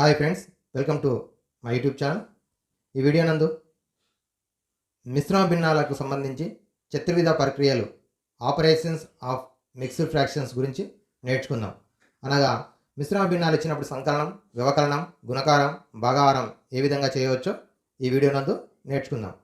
Hi friends welcome to my YouTube channel ఈ video నందు మిశ్రమ భిన్నాలకు సంబంధించి చతుర్విధ ప్రక్రియలు ఆపరేషన్స్ ఆఫ్ మిక్స్డ్ ఫ్రాక్షన్స్ గురించి నేర్చుకుందాం. అనగా మిశ్రమ భిన్నాలు ఇచ్చినప్పుడు సంకలనం వ్యవకలనం గుణకారం భాగాహారం ఏ విధంగా చేయవచ్చో ఈ వీడియో నందు నేర్చుకుందాం.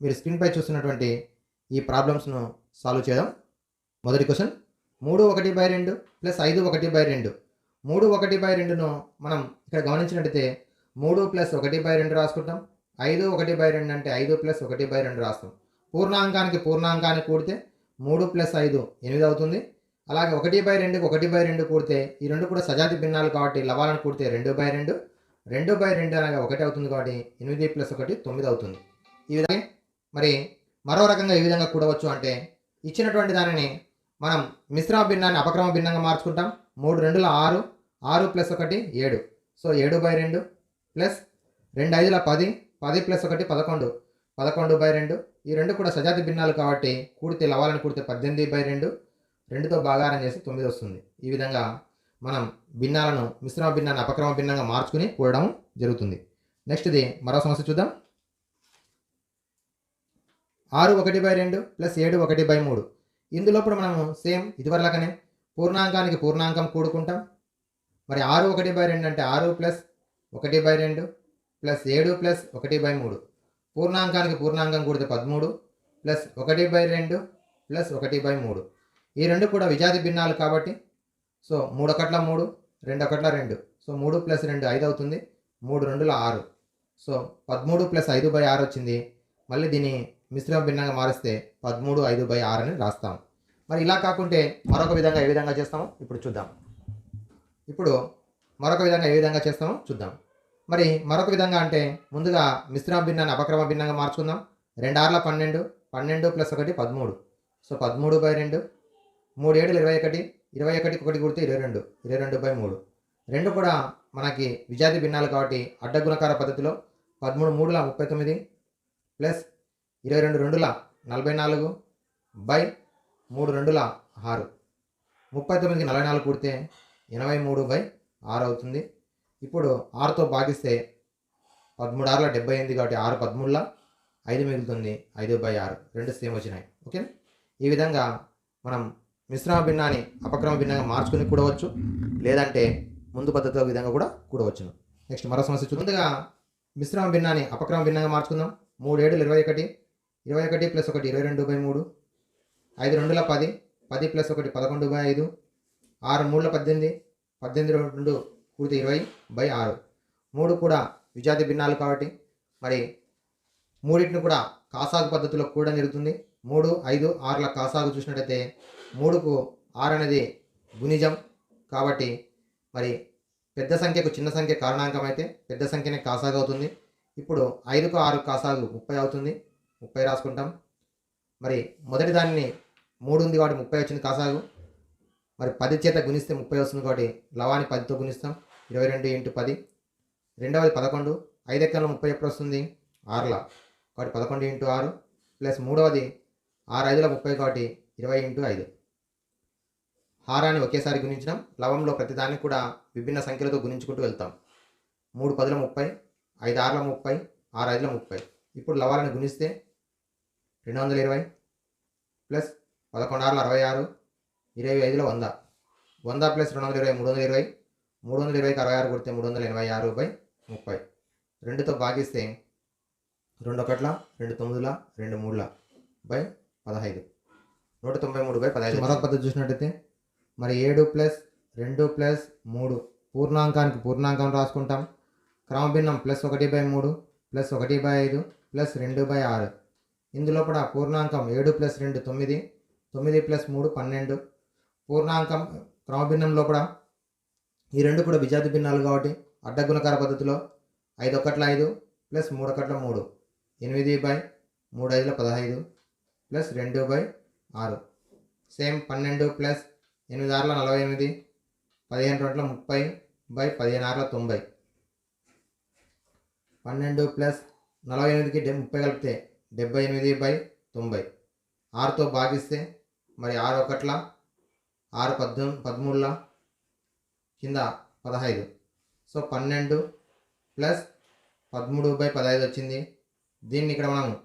మీరు స్క్రీన్పై చూస్తున్నటువంటి ఈ ప్రాబ్లమ్స్ను సాల్వ్ చేద్దాం. మొదటి క్వశ్చన్ మూడు ఒకటి బై రెండు ప్లస్ ఐదు ఒకటి బై రెండు. మూడు ఒకటి బై రెండును మనం ఇక్కడ గమనించినట్టయితే మూడు ప్లస్ ఒకటి బై రెండు రాసుకుంటాం. ఐదు ఒకటి బై రెండు అంటే ఐదు ప్లస్ ఒకటి బై రెండు రాస్తాం. పూర్ణాంకానికి పూర్ణాంకాన్ని కూడితే మూడు ప్లస్ ఐదు ఎనిమిది అవుతుంది. అలాగే ఒకటి బై రెండుకి ఒకటి బై రెండు కూడితే ఈ రెండు కూడా సజాతి భిన్నాలు కాబట్టి లవాలను కూడితే రెండు బై రెండు రెండు బై రెండు అనగా ఒకటి అవుతుంది కాబట్టి ఎనిమిది ప్లస్ ఒకటి తొమ్మిది అవుతుంది. ఈ విధంగా మరి మరో రకంగా ఈ విధంగా కూడవచ్చు అంటే ఇచ్చినటువంటి దానిని మనం మిశ్రమ భిన్నాన్ని అపక్రమ భిన్నంగా మార్చుకుంటాం. మూడు రెండుల ఆరు ఆరు ప్లస్ ఒకటి ఏడు. సో ఏడు బై రెండు ప్లస్ రెండు ఐదుల పది పది ప్లస్ ఒకటి పదకొండు. పదకొండు బై రెండు. ఈ రెండు కూడా సజాతి భిన్నాలు కాబట్టి కూడితే లవాలను కూడితే పద్దెనిమిది బై రెండు. రెండుతో భాగారం చేసి తొమ్మిది వస్తుంది. ఈ విధంగా మనం భిన్నాలను మిశ్రమ భిన్నాన్ని అపక్రమ భిన్నంగా మార్చుకుని కూడడం జరుగుతుంది. నెక్స్ట్ది మరో సమస్య చూద్దాం. ఆరు ఒకటి బై రెండు ప్లస్ ఏడు ఒకటి బై మూడు. ఇందులో మనము సేమ్ ఇదివరలాగానే పూర్ణాంకానికి పూర్ణాంకం కూడుకుంటాం. మరి ఆరు ఒకటి బై రెండు అంటే ఆరు ప్లస్ ఒకటి బై రెండు ప్లస్ ఏడు ప్లస్ ఒకటి బై మూడు. పూర్ణాంకానికి పూర్ణాంకం కూడితే పదమూడు ప్లస్ ఒకటి బై రెండు ప్లస్ ఒకటి బై మూడు. ఈ రెండు కూడా విజాతి భిన్నాలు కాబట్టి సో మూడు ఒకట్ల మూడు రెండు ఒకట్ల రెండు. సో మూడు ప్లస్ రెండు ఐదు అవుతుంది. మూడు రెండుల ఆరు. సో పదమూడు ప్లస్ ఐదు బై ఆరు వచ్చింది. మళ్ళీ దీన్ని మిశ్రమ భిన్నంగా మారిస్తే పదమూడు ఐదు బై ఆరు అని రాస్తాం. మరి ఇలా కాకుంటే మరొక విధంగా ఏ విధంగా చేస్తామో? ఇప్పుడు చూద్దాం. ఇప్పుడు మరొక విధంగా ఏ విధంగా చేస్తామో చూద్దాం. మరి మరొక విధంగా అంటే ముందుగా మిశ్రమ భిన్నాన్ని అపక్రమ భిన్నంగా మార్చుకుందాం. రెండు ఆరుల పన్నెండు పన్నెండు ప్లస్ ఒకటి పదమూడు. సో పదమూడు బై రెండు మూడు ఏడులు ఇరవై ఒకటి ఇరవై ఒకటికి ఒకటి కుడితే ఇరవై రెండు ఇరవై రెండు బై మూడు. రెండు కూడా మనకి విజాతి భిన్నాలు కాబట్టి అడ్డగుణకార పద్ధతిలో పదమూడు మూడుల ముప్పై తొమ్మిది ప్లస్ ఇరవై రెండు రెండుల నలభై నాలుగు బై మూడు రెండుల ఆరు. ముప్పై తొమ్మిదికి నలభై నాలుగు కూడితే ఎనభై మూడు బై ఆరు అవుతుంది. ఇప్పుడు ఆరుతో భాగిస్తే పదమూడు ఆరుల డెబ్బై ఎనిమిది కాబట్టి ఆరు పదమూడుల ఐదు మిగులుతుంది ఐదు బై ఆరు. రెండు సేమ్ వచ్చినాయి. ఓకే? ఈ విధంగా మనం మిశ్రమ భిన్నాన్ని అపక్రమ భిన్నంగా మార్చుకుని కూడవచ్చు లేదంటే ముందు పద్ధతిలో విధంగా కూడా కూడవచ్చును. నెక్స్ట్ మరో సమస్య ముందుగా మిశ్రమ భిన్నాన్ని అపక్రమ భిన్నంగా మార్చుకుందాం. మూడు ఏడులు ఇరవై ఒకటి ఇరవై ఒకటి ప్లస్ ఒకటి ఇరవై రెండు బై మూడు ఐదు రెండుల పది పది ప్లస్ ఒకటి పదకొండు బై ఐదు ఆరు మూడుల పద్దెనిమిది పద్దెనిమిది రెండు కూడితే ఇరవై బై ఆరు. మూడు కూడా విజాతి భిన్నాలు కాబట్టి మరి మూడింటిని కూడా కాసాగు పద్ధతిలో కూడా జరుగుతుంది. మూడు ఐదు ఆరుల కాసాగు చూసినట్టయితే మూడుకు ఆరు అనేది గుణిజం కాబట్టి మరి పెద్ద సంఖ్యకు చిన్న సంఖ్య కారణాంకం అయితే పెద్ద సంఖ్యనే కాసాగు అవుతుంది. ఇప్పుడు ఐదుకు ఆరు కాసాగు ముప్పై అవుతుంది. ముప్పై రాసుకుంటాం. మరి మొదటి దానిని మూడు ఉంది కాబట్టి ముప్పై వచ్చింది కాసాగు. మరి పది చేత గుణిస్తే ముప్పై వస్తుంది కాబట్టి లవాన్ని పదితో గుణిస్తాం. ఇరవై రెండు ఇంటూ పది. రెండవది పదకొండు. ఐదు ఎక్కల్లో ముప్పై ఎప్పుడు వస్తుంది? ఆరులా. కాబట్టి పదకొండు ఇంటూ ఆరు ప్లస్ మూడవది ఆరు ఐదుల ముప్పై కాబట్టి ఇరవై ఇంటూ ఐదు. హారాన్ని ఒకేసారి గుణించడం లవంలో ప్రతిదాన్ని కూడా విభిన్న సంఖ్యలతో గుణించుకుంటూ వెళ్తాం. మూడు పదుల ముప్పై ఐదు ఆరుల ముప్పై ఆరు ఐదుల ముప్పై. ఇప్పుడు లవాలను గుణిస్తే రెండు వందల ఇరవై ప్లస్ పదకొండు ఆరుల అరవై ఆరు ఇరవై ఐదులో వంద. వంద ప్లస్ రెండు వందల ఇరవై మూడు వందల ఇరవై మూడు వందల ఇరవైకి అరవై ఆరు కొడితే మూడు వందల ఎనభై ఆరు బై ముప్పై. రెండుతో భాగిస్తే రెండు ఒకట్ల రెండు తొమ్మిదిల రెండు మూడుల బై పదహైదు. నూట తొంభై మూడు బై పదహైదు. మరొక పద్ధతి చూసినట్టయితే మరి ఏడు ప్లస్ రెండు ప్లస్ మూడు పూర్ణాంకానికి పూర్ణాంకం రాసుకుంటాం. క్రమభిన్నం ప్లస్ ఒకటి బై మూడు ప్లస్ ఒకటి బై ఐదు ప్లస్ రెండు బై ఆరు. ఇందులో కూడా పూర్ణాంకం ఏడు ప్లస్ రెండు తొమ్మిది తొమ్మిది ప్లస్ మూడు పన్నెండు పూర్ణాంకం క్రమభిన్నం లోపల ఈ రెండు కూడా విజాతి భిన్నాలు కాబట్టి అడ్డగుణకార పద్ధతిలో ఐదు ఒకట్ల ఐదు ప్లస్ మూడు ఒకట్ల మూడు. ఎనిమిది బై మూడు ఐదుల పదహైదు ప్లస్ రెండు బై ఆరు. సేమ్ పన్నెండు ప్లస్ ఎనిమిది ఆరుల నలభై ఎనిమిది పదిహేను రెండుల ముప్పై బై పదిహేను ఆరుల తొంభై. పన్నెండు ప్లస్ నలభై ఎనిమిదికి డె ముప్పై కలిపితే డెబ్బై ఎనిమిది బై తొంభై. ఆరుతో భాగిస్తే మరి ఆరు ఒకట్ల ఆరు పద్దెనిమిది పదమూడుల కింద పదహైదు. సో పన్నెండు ప్లస్ పదమూడు బై పదహైదు వచ్చింది. దీన్ని ఇక్కడ మనం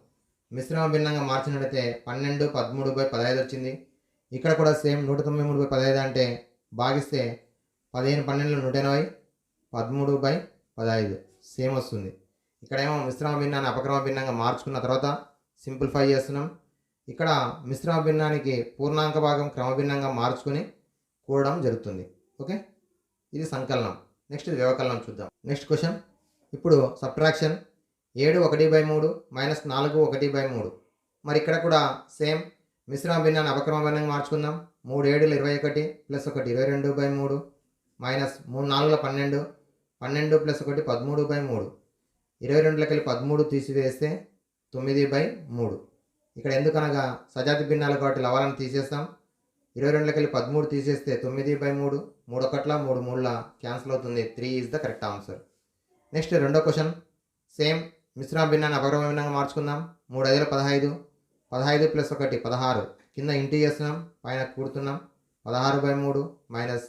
మిశ్రమ భిన్నంగా మార్చినట్లయితే పన్నెండు పదమూడు బై పదహైదు వచ్చింది. ఇక్కడ కూడా సేమ్ నూట తొంభై మూడు బై పదహైదు అంటే భాగిస్తే పదిహేను పన్నెండు నూట ఎనభై పదమూడు బై పదహైదు. సేమ్ వస్తుంది. ఇక్కడేమో మిశ్రమ భిన్నాన్ని అపక్రమ భిన్నంగా మార్చుకున్న తర్వాత సింప్లిఫై చేస్తున్నాం. ఇక్కడ మిశ్రమ భిన్నానికి పూర్ణాంక భాగం క్రమభిన్నంగా మార్చుకుని కూడడం జరుగుతుంది. ఓకే? ఇది సంకలనం. నెక్స్ట్ వ్యవకలనం చూద్దాం. Next question. ఇప్పుడు సబ్ట్రాక్షన్ ఏడు ఒకటి బై మూడు మైనస్ నాలుగు ఒకటి బై మూడు. మరి ఇక్కడ కూడా సేమ్ మిశ్రమ భిన్నాన్ని అపక్రమ భిన్నంగా మార్చుకుందాం. మూడు ఏడులు ఇరవై ఒకటి ప్లస్ ఒకటి ఇరవై రెండు బై మూడు మైనస్ మూడు నాలుగుల పన్నెండు. పన్నెండు ప్లస్ ఒకటి పదమూడు బై మూడు. ఇరవై రెండులకి వెళ్ళి పదమూడు తీసివేస్తే తొమ్మిది బై మూడు. ఇక్కడ ఎందుకనగా సజాతి భిన్నాలు కాబట్టి లవాలను తీసేస్తాం. ఇరవై రెండులకెళ్ళి పదమూడు తీసేస్తే తొమ్మిది బై మూడు మూడు ఒకట్ల మూడు మూడుల క్యాన్సిల్ అవుతుంది. Three is the correct answer next రెండో క్వశ్చన్ సేమ్ మిశ్రమ భిన్నాన్ని అపక్రమ భిన్నంగా మార్చుకుందాం. మూడు ఐదుల పదహైదు పదహైదు ప్లస్ ఒకటి పదహారు. కింద ఇంటి చేస్తున్నాం పైన కూడుతున్నాం. పదహారు బై మూడు మైనస్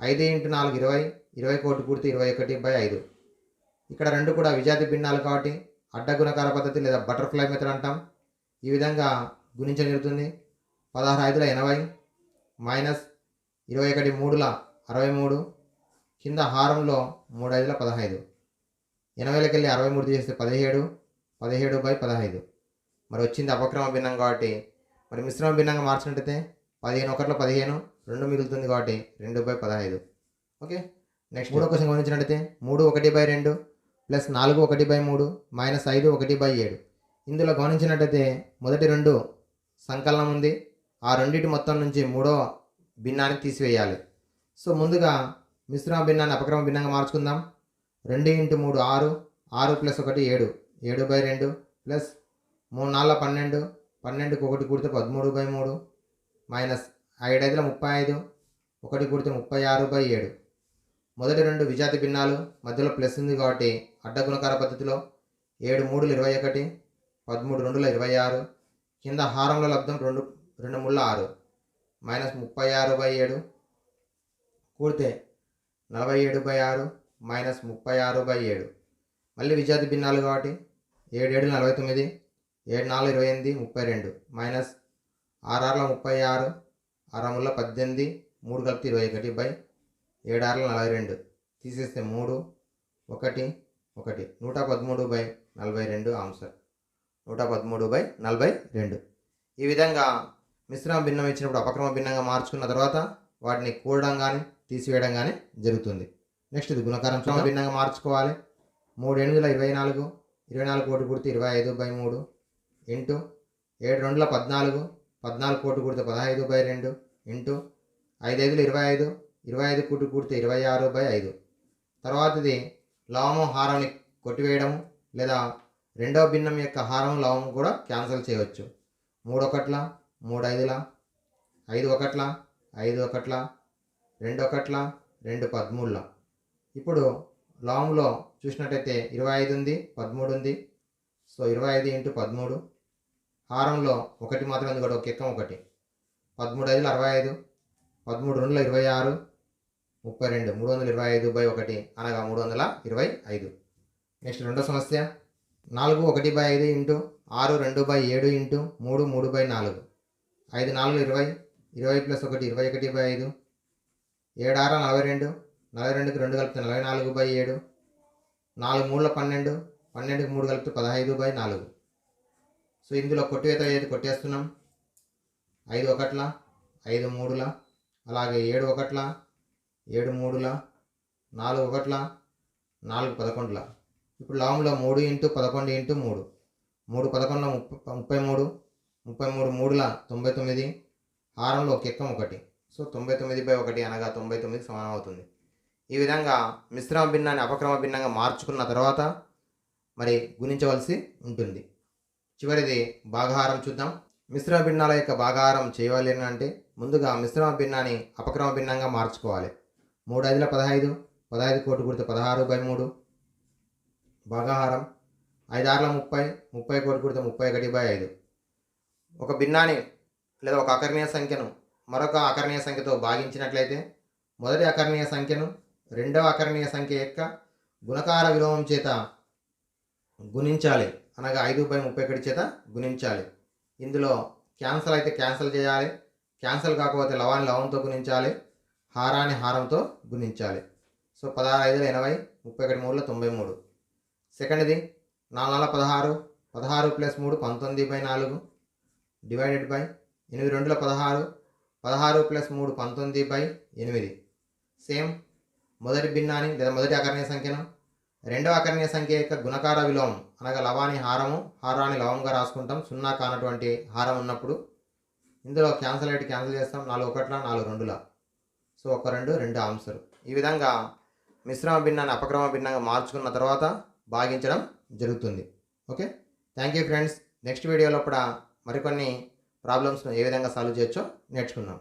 ఐదు ఇంటూ నాలుగు ఇరవై ఇరవై కోటి కూడితే ఇరవై ఒకటి బై ఐదు. ఇక్కడ రెండు కూడా విజాతి భిన్నాలు కాబట్టి అడ్డ గుణకార పద్ధతి లేదా బటర్ఫ్లై మెథడ్ అంటాం. ఈ విధంగా గుణించడం జరుగుతుంది. పదహారు ఐదుల ఎనభై మైనస్ ఇరవై ఒకటి మూడుల అరవై మూడు కింద హారంలో మూడు ఐదుల పదహైదు. ఎనభైలకి వెళ్ళి అరవై మూడు తీసేస్తే పదిహేడు పదిహేడు బై పదహైదు. మరి వచ్చింది అపక్రమ భిన్నం కాబట్టి మరి మిశ్రమ భిన్నంగా మార్చినట్టయితే పదిహేను ఒకటిలో పదిహేను రెండు మిగులుతుంది కాబట్టి రెండు బై పదహైదు. ఓకే? నెక్స్ట్ మూడో క్వశ్చన్ గమనించినట్టయితే మూడు ఒకటి బై రెండు ప్లస్ నాలుగు ఒకటి బై మూడు మైనస్ ఐదు ఒకటి బై ఏడు. ఇందులో గమనించినట్టయితే మొదటి రెండు సంకలనం ఉంది. ఆ రెండింటి మొత్తం నుంచి మూడో భిన్నాన్ని తీసివేయాలి. సో ముందుగా మిశ్రమ భిన్నాన్ని అపక్రమ భిన్నంగా మార్చుకుందాం. రెండు ఇంటూ మూడు ఆరు. ఆరు ప్లస్ ఒకటి ఏడు. ఏడు బై రెండు ప్లస్ మూడు నాలుగు పన్నెండు. పన్నెండుకి ఒకటి కూడితే పదమూడు బై మూడు మైనస్ ఐదు ఐదుల ముప్పై ఐదు. ఒకటి కూడితే ముప్పై ఆరు బై ఏడు. మొదటి రెండు విజాతి భిన్నాలు. మధ్యలో ప్లస్ ఉంది కాబట్టి అడ్డగుణకార పద్ధతిలో ఏడు మూడులు ఇరవై ఒకటి. పదమూడు రెండుల ఇరవై ఆరు కింద హారంలో లబ్ధం రెండు రెండు ముళ్ళ ఆరు మైనస్ ముప్పై ఆరు బై ఏడు కూడితే నలభై ఏడు బై ఆరు మైనస్ ముప్పై ఆరు బై ఏడు. మళ్ళీ విద్యార్థి భిన్నాలు కాబట్టి ఏడు ఏడు నలభై తొమ్మిది ఏడు నాలుగు ఇరవై ఎనిమిది ముప్పై రెండు మైనస్ ఆరార్ల ముప్పై ఆరు ఆరాముల పద్దెనిమిది మూడు కలిపి ఇరవై ఒకటి బై ఏడు ఆరుల నలభై రెండు. తీసేస్తే మూడు ఒకటి ఒకటి నూట పదమూడు బై నలభై రెండు ఆన్సర్. నూట పదమూడు బై నలభై రెండు. ఈ విధంగా మిశ్రమ భిన్నం ఇచ్చినప్పుడు అపక్రమ భిన్నంగా మార్చుకున్న తర్వాత వాటిని కూడడం కానీ తీసివేయడం కానీ జరుగుతుంది. నెక్స్ట్ ఇది గుణకారం. క్రమ భిన్నంగా మార్చుకోవాలి. మూడు ఎనిమిదిల ఇరవై నాలుగు ఇరవై నాలుగు కోటి కుడితే ఇరవై ఐదు బై మూడు ఇంటూ ఏడు రెండుల పద్నాలుగు పద్నాలుగు కోటి కుడితే పదహైదు బై రెండు ఇంటూ ఐదు ఐదులు ఇరవై ఐదు ఇరవై ఐదు కోటి కూడితే ఇరవై ఆరు బై ఐదు. తర్వాతది లవము హారాన్ని కొట్టివేయడము లేదా రెండవ భిన్నం యొక్క హారం లవం కూడా క్యాన్సిల్ చేయవచ్చు. మూడు ఒకట్ల మూడు ఐదుల ఐదు ఒకట్ల ఐదు ఒకట్ల రెండు ఒకట్ల రెండు పదమూడుల. ఇప్పుడు లాంగ్లో చూసినట్టయితే ఇరవై ఐదు ఉంది పదమూడు ఉంది. సో ఇరవై ఐదు ఇంటూ పదమూడు. హారంలో ఒకటి మాత్రం ఉంది కూడా ఒక ఎక్కం ఒకటి. పదమూడు ఐదులు అరవై ఐదు పదమూడు రెండుల ఇరవై ఆరు ముప్పై రెండు మూడు వందల ఇరవై ఐదు బై ఒకటి అనగా మూడు వందల ఇరవై ఐదు. నెక్స్ట్ రెండో సమస్య. నాలుగు ఒకటి బై ఐదు ఇంటూ ఆరు రెండు బై ఏడు ఇంటూ మూడు మూడు బై నాలుగు. ఐదు నాలుగు ఇరవై ఇరవై ప్లస్ ఒకటి ఇరవై ఒకటి బై ఐదు. ఏడు ఆరు నలభై రెండు నలభై రెండుకి రెండు కలిపితే నలభై నాలుగు బై ఏడు. నాలుగు మూడుల పన్నెండు పన్నెండుకి మూడు కలిపితే పదహైదు బై నాలుగు. సో ఇందులో కొట్టివేత ఏది కొట్టేస్తున్నాం? ఐదు ఒకట్ల ఐదు మూడుల అలాగే ఏడు ఒకట్ల ఏడు మూడుల నాలుగు ఒకట్ల నాలుగు పదకొండుల. ఇప్పుడు లాభంలో మూడు ఇంటూ పదకొండు ఇంటూ మూడు. మూడు పదకొండులో ముప్పై ముప్పై మూడు ముప్పై మూడు మూడుల తొంభై తొమ్మిది. హారంలో ఒక ఎక్కం ఒకటి. సో తొంభై తొమ్మిది బై ఒకటి అనగా తొంభై తొమ్మిది సమానం అవుతుంది. ఈ విధంగా మిశ్రమ భిన్నాన్ని అపక్రమ భిన్నంగా మార్చుకున్న తర్వాత మరి గుణించవలసి ఉంటుంది. చివరిది భాగాహారం చూద్దాం. మిశ్రమ భిన్నాల యొక్క భాగాహారం చేయాలి అంటే ముందుగా మిశ్రమ భిన్నాన్ని అపక్రమ భిన్నంగా మార్చుకోవాలి. మూడు ఐదుల పదహైదు పదహైదు కోటి కుడితే పదహారు బై మూడు. భాగాహారం ఐదు ఆరుల ముప్పై ముప్పై కోటి కుడితే ముప్పై ఒకటి బై ఐదు. ఒక భిన్నాన్ని లేదా ఒక అకర్ణీయ సంఖ్యను మరొక అకర్ణీయ సంఖ్యతో భాగించినట్లయితే మొదటి అకర్ణీయ సంఖ్యను రెండవ అకర్ణీయ సంఖ్య యొక్క గుణకార విలోమం చేత గుణించాలి. అనగా ఐదు బై ముప్పై ఒకటి చేత గుణించాలి. ఇందులో క్యాన్సల్ అయితే క్యాన్సల్ చేయాలి. క్యాన్సల్ కాకపోతే లవాన్ని లవంతో గుణించాలి. హారాన్ని హారంతో గుణించాలి. సో పదహారు ఐదుల ఎనభై ముప్పై ఒకటి మూడులో తొంభై మూడు. సెకండ్ది. నాలుగు నాలుగు పదహారు పదహారు ప్లస్ మూడు పంతొమ్మిది బై నాలుగు డివైడెడ్ బై ఎనిమిది. రెండుల పదహారు పదహారు ప్లస్ మూడు పంతొమ్మిది బై ఎనిమిది. సేమ్ మొదటి భిన్నాన్ని లేదా మొదటి అకరణీయ సంఖ్యను. రెండవ అకరణీయ సంఖ్య యొక్క గుణకార విలోమం అనగా లవాని హారము హారాన్ని లవంగా రాసుకుంటాం. సున్నా కానటువంటి హారం ఉన్నప్పుడు ఇందులో క్యాన్సల్ అయితే క్యాన్సిల్ చేస్తాం. నాలుగు ఒకట్ల నాలుగు రెండుల. సో ఒక రెండు రెండు ఆన్సర్. ఈ విధంగా మిశ్రమ భిన్నాన్ని అపక్రమ భిన్నంగా మార్చుకున్న తర్వాత భాగించడం జరుగుతుంది. Okay? Thank you friends next వీడియోలో కూడా మరికొన్ని ప్రాబ్లమ్స్ను ఏ విధంగా సాల్వ్ చేయొచ్చో నేర్చుకుందాం.